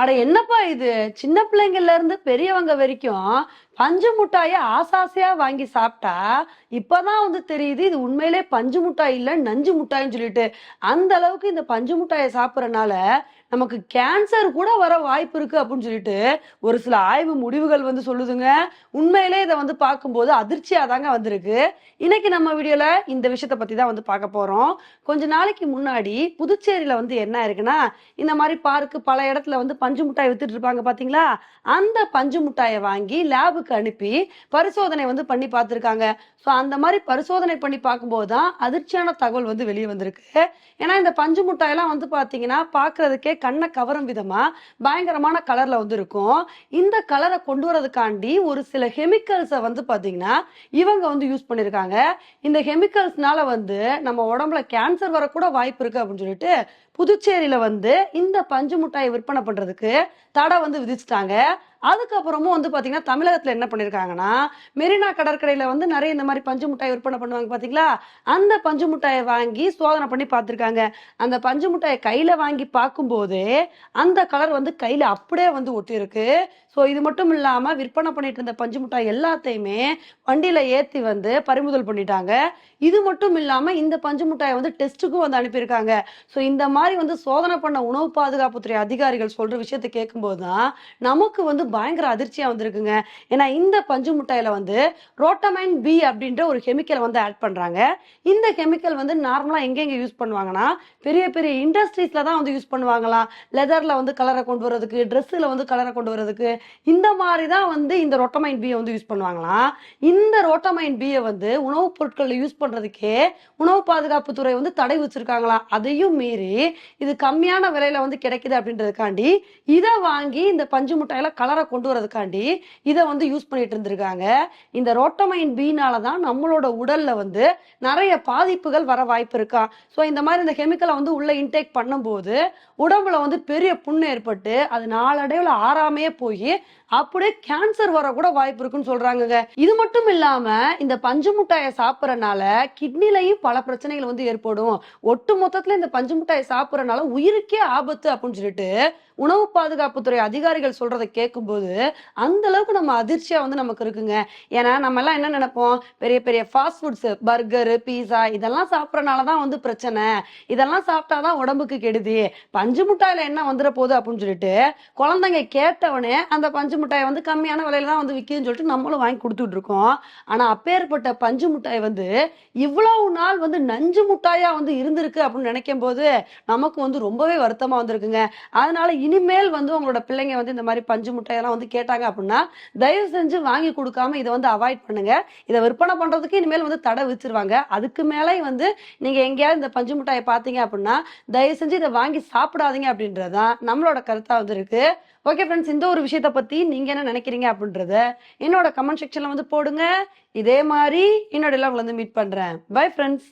அட என்னப்பா இது? சின்ன பிள்ளைங்கள்ல இருந்து பெரியவங்க வரைக்கும் பஞ்சு முட்டாயை ஆசாசையா வாங்கி சாப்பிட்டா இப்பதான் வந்து தெரியுது இது உண்மையிலே பஞ்சு முட்டாய் இல்ல நஞ்சு முட்டாய்ன்னு சொல்லிட்டு. அந்த அளவுக்கு இந்த பஞ்சு முட்டாயை சாப்பிடறனால நமக்கு கேன்சர் கூட வர வாய்ப்பு இருக்கு அப்படின்னு சொல்லிட்டு ஒரு சில ஆய்வு முடிவுகள் வந்து சொல்லுதுங்க. உண்மையிலே இதை வந்து பார்க்கும்போது அதிர்ச்சியா தாங்க வந்திருக்கு. இன்னைக்கு நம்ம வீடியோல இந்த விஷயத்த பத்தி தான் வந்து பார்க்க போறோம். கொஞ்ச நாளைக்கு முன்னாடி புதுச்சேரியில வந்து என்ன இருக்குன்னா இந்த மாதிரி பார்க்கு பல இடத்துல வந்து பஞ்சு முட்டாய் வித்துட்டு இருப்பாங்க பாத்தீங்களா? அந்த பஞ்சு முட்டாயை வாங்கி லேபுக்கு அனுப்பி பரிசோதனை வந்து பண்ணி பார்த்துருக்காங்க. ஸோ அந்த மாதிரி பரிசோதனை பண்ணி பார்க்கும்போது தான் அதிர்ச்சியான தகவல் வந்து வெளியே வந்திருக்கு. ஏன்னா இந்த பஞ்சு முட்டாயெல்லாம் வந்து பார்த்தீங்கன்னா பார்க்கறதுக்கே கண்ணை கவரும் விதமாக பயங்கரமான கலரில் வந்து இருக்கும். இந்த கலரை கொண்டு வரதுக்காண்டி ஒரு சில கெமிக்கல்ஸை வந்து பார்த்தீங்கன்னா இவங்க வந்து யூஸ் பண்ணியிருக்காங்க. இந்த கெமிக்கல்ஸ்னால வந்து நம்ம உடம்புல கேன்சர் வரக்கூட வாய்ப்பு இருக்குது அப்படின்னு சொல்லிட்டு புதுச்சேரியில வந்து இந்த பஞ்சு முட்டாயை விற்பனை பண்றதுக்கு தடை வந்து விதிச்சிட்டாங்க. அதுக்கப்புறமும் வந்து பாத்தீங்கன்னா தமிழகத்துல என்ன பண்ணிருக்காங்கன்னா மெரினா கடற்கரையில வந்து நிறைய இந்த மாதிரி பஞ்சு மிட்டாய் விற்பனை பண்ணுவாங்க பாத்தீங்களா? அந்த பஞ்சு மிட்டாயை வாங்கி சோதனை பண்ணி பார்த்திருக்காங்க. அந்த பஞ்சு மிட்டாயை கையில வாங்கி பார்க்கும்போது அந்த கலர் வந்து கையில அப்படியே வந்து ஒட்டி இருக்கு ஸோ இது மட்டும் இல்லாம விற்பனை பண்ணிட்டு இருந்த பஞ்சு மிட்டாய் எல்லாத்தையுமே வண்டியில ஏத்தி வந்து பறிமுதல் பண்ணிட்டாங்க. இது மட்டும் இல்லாம இந்த பஞ்சு மிட்டாயை வந்து டெஸ்ட்டுக்கும் வந்து அனுப்பியிருக்காங்க. ஸோ இந்த மாதிரி வந்து சோதனை பண்ண உணவு பாதுகாப்புத்துறை அதிகாரிகள் சொல்ற விஷயத்தை கேட்கும்போது தான் நமக்கு வந்து பயங்கர அதிர்ச்சியா வந்திருக்குங்க. ஏன்னா இந்த பஞ்சு முட்டையில வந்து ரோட்டமைன் பி அப்படின்ற ஒரு கெமிக்கலை வந்து ஆட் பண்றாங்க. இந்த கெமிக்கல் வந்து நார்மலா எங்கெங்க யூஸ் பண்ணுவாங்கன்னா பெரிய பெரிய இண்டஸ்ட்ரீஸ்ல தான் வந்து யூஸ் பண்ணுவாங்களாம் லெதர்ல வந்து கலரை கொண்டு வரதுக்கு ட்ரெஸ்ஸில் வந்து கலரை கொண்டு வரதுக்கு இந்த மாதிரி தான் வந்து இந்த ரொட்டமைன் பியை வந்து யூஸ் பண்ணுவாங்களாம் இந்த ரோட்டமைன் பியை வந்து உணவுப் பொருட்களில் யூஸ் பண்ணுறதுக்கே உணவு பாதுகாப்புத்துறை வந்து தடை வச்சிருக்காங்களாம் அதையும் மீறி இது கம்மியான விலையில வந்து கிடைக்குது அப்படின்றதுக்காண்டி இதை வாங்கி இந்த பஞ்சு முட்டையில கலரை கொண்டு வரதுக்காண்டி இதை வந்து யூஸ் பண்ணிட்டு இருந்திருக்காங்க. இந்த ரோட்டமைன் பீனால தான் நம்மளோட உடல்ல வந்து நிறைய பாதிப்புகள் வர வாய்ப்பு இருக்கா? ஸோ இந்த மாதிரி இந்த கெமிக்கலை வந்து உள்ள இன்டேக் பண்ணும்போது உடம்புல வந்து பெரிய புண்ணு ஏற்பட்டு அது நாளடைவில் ஆறாமையே போய் அப்படியே கேன்சர் வர கூட வாய்ப்பு இருக்குன்னு சொல்றாங்க இது மட்டும் இல்லாம இந்த பஞ்சு முட்டாயை சாப்பிட்றனால கிட்னிலையும் பல பிரச்சனைகள் வந்து ஏற்படும். ஒட்டு மொத்தத்துல இந்த பஞ்சு முட்டாயை சாப்பிட்றனால உயிருக்கே ஆபத்து அப்படின்னு சொல்லிட்டு உணவு பாதுகாப்புத்துறை அதிகாரிகள் சொல்றதை கேட்கும்போது அந்த அளவுக்கு நம்ம அதிர்ச்சியா வந்து நமக்கு இருக்குங்க. ஏன்னா நம்ம எல்லாம் என்ன நினைப்போம்? பெரிய பெரிய ஃபாஸ்ட் ஃபுட்ஸ் பர்கரு பீஸா இதெல்லாம் சாப்பிடறனால தான் வந்து பிரச்சனை. இதெல்லாம் சாப்பிட்டாதான் உடம்புக்கு கெடுதி. பஞ்சு முட்டாயில என்ன வந்துட போகுது அப்படின்னு சொல்லிட்டு குழந்தைங்க கேட்டவனே அந்த பஞ்சு முட்டாயை வந்து கம்மியான விலையில தான் வந்து விற்கிதுன்னு சொல்லிட்டு நம்மளும் வாங்கி கொடுத்துட்டு இருக்கோம். ஆனா அப்பேற்பட்ட பஞ்சு முட்டாய் வந்து இவ்வளவு நாள் வந்து நஞ்சு முட்டாயா வந்து இருந்திருக்கு அப்படின்னு நினைக்கும் போது நமக்கு வந்து ரொம்பவே வருத்தமா வந்திருக்குங்க. அதனால இனிமேல் வந்து உங்களோட பிள்ளைங்க வந்து இந்த மாதிரி பஞ்சு முட்டையெல்லாம் வந்து கேட்டாங்க அப்படின்னா தயவு செஞ்சு வாங்கி கொடுக்காம இதை வந்து அவாய்ட் பண்ணுங்க. இதை விற்பனை பண்றதுக்கு இனிமேல் வந்து தடை வச்சிருவாங்க அதுக்கு மேலே வந்து நீங்க எங்கேயாவது இந்த பஞ்சு முட்டாயை பார்த்தீங்க அப்படின்னா தயவு செஞ்சு இதை வாங்கி சாப்பிடாதீங்க அப்படின்றதான் நம்மளோட கருத்தா வந்து இருக்கு. ஓகே ஃப்ரெண்ட்ஸ் இந்த ஒரு விஷயத்த பத்தி நீங்க என்ன நினைக்கிறீங்க அப்படின்றத என்னோட கமெண்ட் செக்ஷன்ல வந்து போடுங்க. இதே மாதிரி என்னோட எல்லாம் உங்களை வந்து மீட் பண்றேன். Bye friends